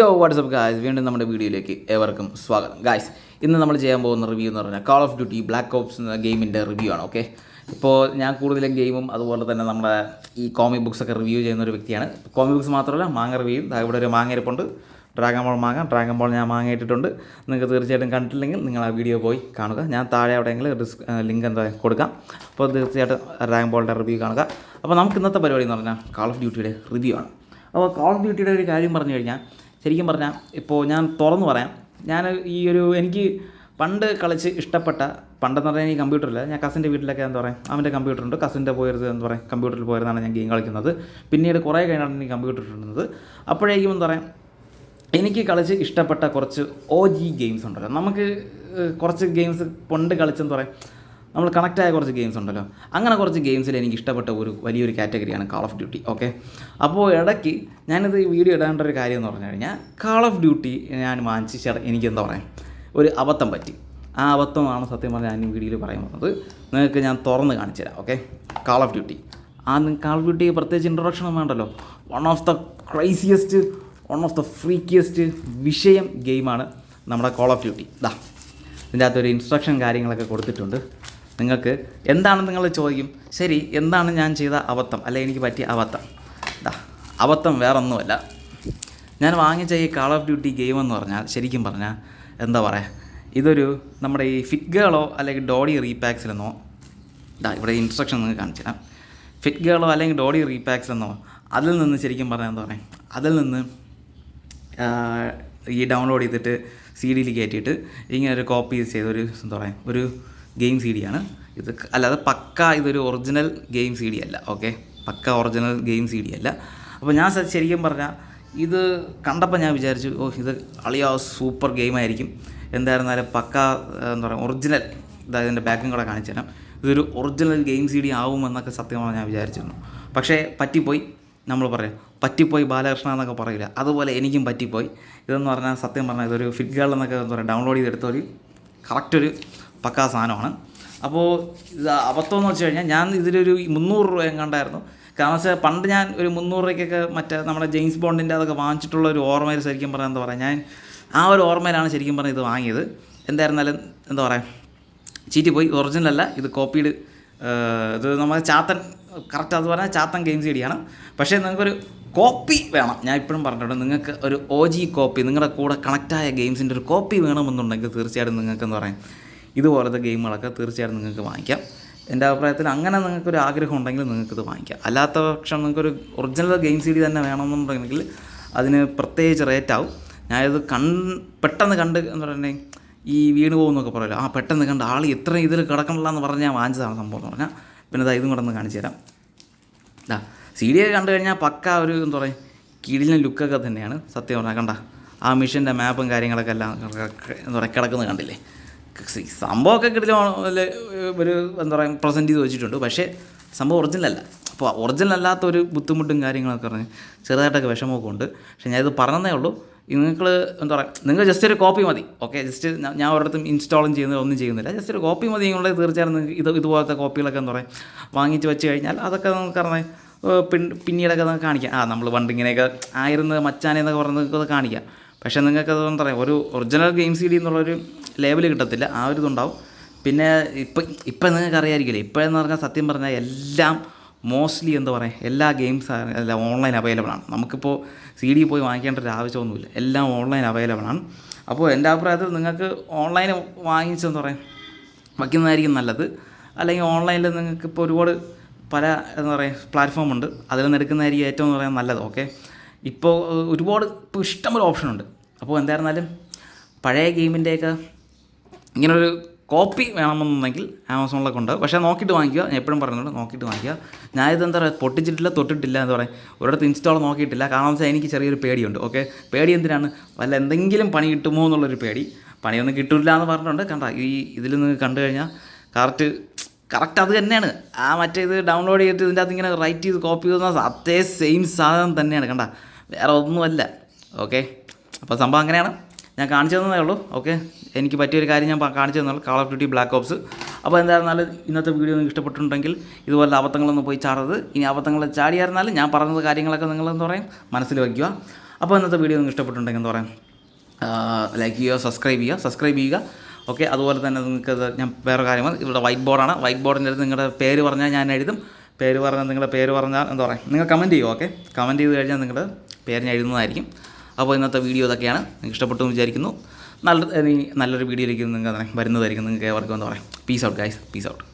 യോ WhatsApp guys വീണ്ടും നമ്മുടെ വീഡിയോയിലേക്ക് ഏവർക്കും സ്വാഗതം. ഗായ്സ് ഇന്ന് നമ്മൾ ചെയ്യാൻ പോകുന്ന റിവ്യൂ എന്ന് പറഞ്ഞാൽ call of duty black ops എന്ന ഗെയിമിന്റെ റിവ്യൂ ആണ് ഓക്കെ ഇപ്പോൾ ഞാൻ കൂടുതലും ഗെയിമും അതുപോലെ തന്നെ നമ്മുടെ ഈ കോമിക് ബുക്സ് ഒക്കെ റിവ്യൂ ചെയ്യുന്ന ഒരു വ്യക്തിയാണ്. കോമിക് ബുക്സ് മാത്രമല്ല മാങ്ങ റിവ്യൂ ഇവിടെ ഒരു മാങ്ങ ഇരിപ്പുണ്ട്. Dragon Ball manga Dragon Ball ഞാൻ മാങ്ങ ഇട്ടിട്ടുണ്ട്. നിങ്ങൾക്ക് തീർച്ചയായിട്ടും കണ്ടിട്ടില്ലെങ്കിൽ നിങ്ങൾ ആ വീഡിയോ പോയി കാണുക. ഞാൻ താഴെ എവിടെയെങ്കിലും ഡിസ് ലിങ്ക് എന്താ കൊടുക്കാം. അപ്പോൾ തീർച്ചയായിട്ടും ഡ്രാഗൺ ബോളിന്റെ റിവ്യൂ കാണുക. അപ്പോൾ നമുക്ക് ഇന്നത്തെ പരിപാടി എന്ന് പറഞ്ഞാൽ കാൾ ഓഫ് ഡ്യൂട്ടിയുടെ റിവ്യൂ ആണ്. അപ്പോൾ കോൾ ഓഫ് ഡ്യൂട്ടിയുടെ ഒരു കാര്യം പറഞ്ഞു കഴിഞ്ഞാൽ ശരിക്കും പറഞ്ഞാൽ ഇപ്പോൾ ഞാൻ തുറന്നു പറയാം. ഞാൻ ഈ ഒരു എനിക്ക് പണ്ട് കളിച്ച് ഇഷ്ടപ്പെട്ട പണ്ടെന്ന് പറഞ്ഞാൽ ഈ കമ്പ്യൂട്ടറില്ല ഞാൻ കസിന്റെ വീട്ടിലൊക്കെ എന്താ പറയുക അവന്റെ കമ്പ്യൂട്ടറുണ്ട് കസിന്റെ പോയത് എന്താ പറയുക കമ്പ്യൂട്ടറിൽ പോയിരുന്നാണ് ഞാൻ ഗെയിം കളിക്കുന്നത്. പിന്നീട് കുറേ കഴിഞ്ഞാണ് എനിക്ക് കമ്പ്യൂട്ടർ ഇടുന്നത്. അപ്പോഴേക്കും എന്താ പറയുക എനിക്ക് കളിച്ച് ഇഷ്ടപ്പെട്ട കുറച്ച് ഒ ജി ഗെയിംസ് ഉണ്ടല്ലോ. നമുക്ക് കുറച്ച് ഗെയിംസ് പണ്ട് കളിച്ചെന്ന് പറയാം നമ്മൾ കണക്റ്റായ കുറച്ച് ഗെയിംസ് ഉണ്ടല്ലോ. അങ്ങനെ കുറച്ച് ഗെയിംസിൽ എനിക്ക് ഇഷ്ടപ്പെട്ട ഒരു വലിയൊരു കാറ്റഗറിയാണ് കാൾ ഓഫ് ഡ്യൂട്ടി ഓക്കെ അപ്പോൾ ഇടയ്ക്ക് ഞാനിത് വീഡിയോ ഇടേണ്ട ഒരു കാര്യം എന്ന് പറഞ്ഞു കഴിഞ്ഞാൽ കാൾ ഓഫ് ഡ്യൂട്ടി ഞാൻ വാങ്ങിച്ച് എനിക്കെന്താ പറയുക ഒരു അബദ്ധം പറ്റി. ആ അബദ്ധമാണ് സത്യം പറഞ്ഞാൽ ഞാൻ വീഡിയോയിൽ പറയാൻ പോകുന്നത് നിങ്ങൾക്ക് ഞാൻ തുറന്ന് കാണിച്ചു തരാം ഓക്കെ കാൾ ഓഫ് ഡ്യൂട്ടി ആ കാൾ ഓഫ് ഡ്യൂട്ടി പ്രത്യേകിച്ച് ഇൻട്രൊഡക്ഷൻ വേണ്ടല്ലോ. One of the craziest one of the freakiest വിഷയം ഗെയിമാണ് നമ്മുടെ കോൾ ഓഫ് ഡ്യൂട്ടി ദാ ഇതിന്റെ അകത്തൊരു ഇൻസ്ട്രക്ഷൻ കാര്യങ്ങളൊക്കെ കൊടുത്തിട്ടുണ്ട്. നിങ്ങൾക്ക് എന്താണ് നിങ്ങൾ ചോദിക്കും? ശരി എന്താണ് ഞാൻ ചെയ്ത അബദ്ധം? അല്ലെ എനിക്ക് പറ്റിയ അബദ്ധം? ദാ അബദ്ധം വേറൊന്നുമല്ല. ഞാൻ വാങ്ങിച്ച ഈ കാൾ ഓഫ് ഡ്യൂട്ടി ഗെയിം എന്ന് പറഞ്ഞാൽ ശരിക്കും പറഞ്ഞാൽ എന്താ പറയുക ഇതൊരു നമ്മുടെ ഈ ഫിറ്റ് ഗേളോ അല്ലെങ്കിൽ ഡോഡി റീപാക്സിലെന്നോ ഇതാ ഇവിടെ ഇൻസ്ട്രക്ഷൻ നിങ്ങൾക്ക് കാണിച്ചു തരാം. ഫിറ്റ് ഗേളോ അല്ലെങ്കിൽ ഡോഡി റീപാക്സിലെന്നോ അതിൽ നിന്ന് ശരിക്കും പറഞ്ഞാൽ എന്താ പറയുക അതിൽ നിന്ന് ഈ ഡൗൺലോഡ് ചെയ്തിട്ട് സി ഡിയിൽ കയറ്റിയിട്ട് ഇങ്ങനെ ഒരു കോപ്പി ചെയ്തൊരു എന്താ പറയുക ഒരു ഗെയിം സി ഡിയാണ് ഇത് അല്ലാതെ പക്ക ഇതൊരു ഒറിജിനൽ ഗെയിം സി ഡി അല്ല okay pakka original game C D അല്ല. അപ്പോൾ ഞാൻ ശരിക്കും പറഞ്ഞാൽ ഇത് കണ്ടപ്പോൾ ഞാൻ വിചാരിച്ചു ഓ ഇത് അളിയാ സൂപ്പർ ഗെയിമായിരിക്കും എന്തായിരുന്നാലും പക്ക എന്താ പറയുക ഒറിജിനൽ അതായത് എന്റെ ബാക്കും കൂടെ കാണിച്ചു തരാം. ഇതൊരു ഒറിജിനൽ ഗെയിം സി ഡി ആവുമെന്നൊക്കെ സത്യമാണ് ഞാൻ വിചാരിച്ചിരുന്നു. പക്ഷേ പറ്റിപ്പോയി നമ്മൾ പറയാം. പറ്റിപ്പോയി ബാലകൃഷ്ണ എന്നൊക്കെ പറയില്ല. അതുപോലെ എനിക്കും പറ്റിപ്പോയി. ഇതെന്ന് പറഞ്ഞാൽ സത്യം പറഞ്ഞാൽ ഇതൊരു ഫിഗ്ഗാളിൽ എന്നൊക്കെ എന്താ പറയുക ഡൗൺലോഡ് ചെയ്തെടുത്ത ഒരു കറക്റ്റ് ഒരു പക്കാ സാധനമാണ്. അപ്പോൾ ഇത് അബദ്ധം എന്ന് വെച്ച് കഴിഞ്ഞാൽ ഞാൻ ഇതിലൊരു മുന്നൂറ് രൂപ എങ്ങാണ്ടായിരുന്നു കാരണം വെച്ചാൽ പണ്ട് ഞാൻ ഒരു മുന്നൂറ് രൂപയ്ക്കൊക്കെ മറ്റേ നമ്മുടെ ജെയിംസ് ബോണ്ടിന്റെ അതൊക്കെ വാങ്ങിച്ചിട്ടുള്ള ഒരു ഓർമ്മയിൽ ശരിക്കും പറഞ്ഞാൽ എന്താ പറയുക ഞാൻ ആ ഒരു ഓർമ്മയിലാണ് ശരിക്കും പറഞ്ഞാൽ ഇത് വാങ്ങിയത്. എന്തായിരുന്നാലും എന്താ പറയുക ചീറ്റി പോയി. ഒറിജിനൽ അല്ല ഇത് കോപ്പീഡ് ഇത് നമ്മുടെ ചാത്തൻ കറക്റ്റ് അത് പറഞ്ഞാൽ ചാത്തൻ ഗെയിം സി ഡിയാണ് പക്ഷേ നിങ്ങൾക്കൊരു കോപ്പി വേണം. ഞാൻ ഇപ്പോഴും പറഞ്ഞിട്ടുണ്ട് നിങ്ങൾക്ക് ഒരു ഒ ജി കോപ്പി നിങ്ങളുടെ കൂടെ കണക്റ്റായ ഗെയിംസിന്റെ ഒരു കോപ്പി വേണമെന്നുണ്ടെങ്കിൽ തീർച്ചയായിട്ടും നിങ്ങൾക്ക് എന്താ പറയുക ഇതുപോലത്തെ ഗെയിമുകളൊക്കെ തീർച്ചയായിട്ടും നിങ്ങൾക്ക് വാങ്ങിക്കാം. എന്റെ അഭിപ്രായത്തിൽ അങ്ങനെ നിങ്ങൾക്കൊരു ആഗ്രഹം ഉണ്ടെങ്കിൽ നിങ്ങൾക്കിത് വാങ്ങിക്കാം. അല്ലാത്ത പക്ഷം നിങ്ങൾക്കൊരു ഒറിജിനൽ ഗെയിം സി ഡി തന്നെ വേണമെന്നുണ്ടെങ്കിൽ അതിന് പ്രത്യേകിച്ച് റേറ്റ് ആവും. ഞാനിത് കൺ പെട്ടെന്ന് കണ്ട് എന്ന് പറയുക ഈ വീണ് പോകുമെന്നൊക്കെ പറയുമല്ലോ ആ പെട്ടെന്ന് കണ്ട് ആൾ ഇത്ര ഇതിൽ കിടക്കണില്ല എന്ന് പറഞ്ഞാൽ വാങ്ങിച്ചതാണ് സംഭവം എന്ന് പറഞ്ഞാൽ പിന്നെ ഇതാ ഇതും കൂടെ ഒന്ന് കാണിച്ചു തരാം. ഇതാ സി ഡി ഒക്കെ കണ്ടു കഴിഞ്ഞാൽ പക്ക ഒരു എന്താ പറയുക കിടിലൻ ലുക്കൊക്കെ തന്നെയാണ്. സത്യം പറഞ്ഞാൽ കണ്ട ആ മിഷന്റെ മാപ്പും കാര്യങ്ങളൊക്കെ എല്ലാം എന്താ പറയുക കിടക്കുന്നത് കണ്ടില്ലേ? സംഭവമൊക്കെ കിട്ടിയ ഒരു എന്താ പറയുക പ്രസന്റ് ചെയ്ത് വെച്ചിട്ടുണ്ട്. പക്ഷേ സംഭവം ഒറിജിനൽ അല്ല. അപ്പോൾ ഒറിജിനൽ അല്ലാത്ത ഒരു ബുദ്ധിമുട്ടും കാര്യങ്ങളൊക്കെ പറഞ്ഞ് ചെറുതായിട്ടൊക്കെ വിഷമമൊക്കെ ഉണ്ട്. പക്ഷേ ഞാനിത് പറഞ്ഞതേ ഉള്ളൂ. നിങ്ങൾ എന്താ പറയുക നിങ്ങൾ ജസ്റ്റ് ഒരു കോപ്പി മതി. ഓക്കെ ജസ്റ്റ് ഞാൻ ഒരിടത്തും ഇൻസ്റ്റാളും ചെയ്യുന്നില്ല ഒന്നും ചെയ്യുന്നില്ല. ജസ്റ്റ് ഒരു കോപ്പി മതി നിങ്ങളെ തീർച്ചയായും ഇത് ഇതുപോലത്തെ കോപ്പികളൊക്കെ എന്താ പറയുക വാങ്ങിച്ച് വെച്ച് കഴിഞ്ഞാൽ അതൊക്കെ നമുക്ക് പറഞ്ഞാൽ പിന്നീടൊക്കെ നമുക്ക് കാണിക്കാം. ആ നമ്മൾ പണ്ട് ഇങ്ങനെയൊക്കെ ആയിരുന്നു മച്ചാനെ എന്നൊക്കെ പറഞ്ഞ് കാണിക്കാം. പക്ഷേ നിങ്ങൾക്ക് അത് എന്താ പറയുക ഒരു ഒറിജിനൽ ഗെയിം സി ഡി എന്നുള്ളൊരു ലേബൽ കിട്ടത്തില്ല ആ ഒരു ഇതുണ്ടാവും. പിന്നെ ഇപ്പം ഇപ്പം നിങ്ങൾക്ക് അറിയാമായിരിക്കില്ലേ ഇപ്പോഴെന്ന് പറഞ്ഞാൽ സത്യം പറഞ്ഞാൽ എല്ലാം മോസ്റ്റ്ലി എന്താ പറയുക എല്ലാ ഗെയിംസ് എല്ലാം ഓൺലൈൻ അവൈലബിൾ ആണ്. നമുക്കിപ്പോൾ സി ഡി പോയി വാങ്ങിക്കേണ്ട ഒരു ആവശ്യമൊന്നുമില്ല എല്ലാം ഓൺലൈൻ അവൈലബിൾ ആണ്. അപ്പോൾ എന്റെ അഭിപ്രായത്തിൽ നിങ്ങൾക്ക് ഓൺലൈൻ വാങ്ങിച്ചെന്ന് പറയാം വയ്ക്കുന്നതായിരിക്കും നല്ലത്. അല്ലെങ്കിൽ ഓൺലൈനിൽ നിങ്ങൾക്ക് ഇപ്പോൾ ഒരുപാട് പല എന്താ പറയുക പ്ലാറ്റ്ഫോം ഉണ്ട്. അതിൽ നിന്ന് എടുക്കുന്നതായിരിക്കും ഏറ്റവും എന്ന് പറയാൻ നല്ലത് ഓക്കെ ഇപ്പോൾ ഒരുപാട് ഇപ്പോൾ ഇഷ്ടംപോലെ ഓപ്ഷനുണ്ട് അപ്പോൾ എന്തായിരുന്നാലും പഴയ ഗെയിമിന്റെയൊക്കെ ഇങ്ങനൊരു കോപ്പി വേണമെന്നുണ്ടെങ്കിൽ ആമസോണിലൊക്കെ ഉണ്ട്. പക്ഷേ നോക്കിയിട്ട് വാങ്ങിക്കുക. ഞാൻ എപ്പോഴും പറയുന്നുണ്ട് നോക്കിയിട്ട് വാങ്ങിക്കുക. ഞാൻ എന്താ പറയുക പൊട്ടിച്ചിട്ടില്ല തൊട്ടിട്ടില്ല എന്ന് പറയാം. ഒരിടത്ത് ഇൻസ്റ്റാൾ നോക്കിയിട്ടില്ല. കാരണം വെച്ചാൽ എനിക്ക് ചെറിയൊരു പേടിയുണ്ട്. ഓക്കെ പേടി എന്തിനാണ്? വല്ല എന്തെങ്കിലും പണി കിട്ടുമോ എന്നുള്ളൊരു പേടി. പണിയൊന്നും കിട്ടില്ല എന്ന് പറഞ്ഞിട്ടുണ്ട്. കണ്ട ഈ ഇതിൽ നിന്ന് കണ്ടു കഴിഞ്ഞാൽ കറക്റ്റ് കറക്റ്റ് അത് തന്നെയാണ്. ആ മറ്റേ ഇത് ഡൗൺലോഡ് ചെയ്തിട്ട് ഇതിന്റെ അകത്ത് ഇങ്ങനെ റൈറ്റ് ചെയ്ത് കോപ്പി ചെയ്ത അതേ സെയിം സാധനം തന്നെയാണ്. കണ്ട വേറെ ഒന്നുമല്ല. ഓക്കെ അപ്പോൾ സംഭവം അങ്ങനെയാണ്. ഞാൻ കാണിച്ചു തന്നതേ ഉള്ളൂ. ഓക്കെ എനിക്ക് പറ്റിയൊരു കാര്യം ഞാൻ കാണിച്ചു തന്നുള്ളൂ call of duty black ops അപ്പോൾ എന്തായിരുന്നാലും ഇന്നത്തെ വീഡിയോ നിങ്ങൾക്ക് ഇഷ്ടപ്പെട്ടിട്ടുണ്ടെങ്കിൽ ഇതുപോലെ അബദ്ധങ്ങളൊന്നും പോയി ചാടരുത്. ഇനി അബദ്ധങ്ങൾ ചാടിയായിരുന്നാലും ഞാൻ പറഞ്ഞത് കാര്യങ്ങളൊക്കെ നിങ്ങൾ എന്താ പറയും? മനസ്സിൽ വയ്ക്കുക. അപ്പോൾ ഇന്നത്തെ വീഡിയോ നിങ്ങൾക്ക് ഇഷ്ടപ്പെട്ടിട്ടുണ്ടെങ്കിൽ എന്ന് പറയാം? ലൈക്ക് ചെയ്യുക സബ്സ്ക്രൈബ് ചെയ്യുക സബ്സ്ക്രൈബ് ചെയ്യുക. ഓക്കെ അതുപോലെ തന്നെ നിങ്ങൾക്ക് ഞാൻ വേറെ കാര്യമാണ് ഇവിടെ വൈറ്റ് ബോർഡാണ് വൈറ്റ് ബോർഡിന്റെ അടുത്ത് നിങ്ങളുടെ പേര് പറഞ്ഞാൽ ഞാൻ എഴുതും. പേര് പറഞ്ഞാൽ നിങ്ങളുടെ പേര് പറഞ്ഞാൽ എന്താ പറയുക നിങ്ങൾ കമന്റ് ചെയ്യുമോ ഓക്കെ കമന്റ് ചെയ്ത് കഴിഞ്ഞാൽ നിങ്ങളുടെ പേര് എഴുതുന്നതായിരിക്കും. അപ്പോൾ ഇന്നത്തെ വീഡിയോ ഇതൊക്കെയാണ്. നിങ്ങൾക്ക് ഇഷ്ടപ്പെട്ടു വിചാരിക്കുന്നു. നല്ല നല്ലൊരു വീഡിയോയിലേക്ക് നിങ്ങൾ വരുന്നതായിരിക്കും. നിങ്ങൾക്ക് ഏവർക്കും എന്താ പറയാം peace out guys peace out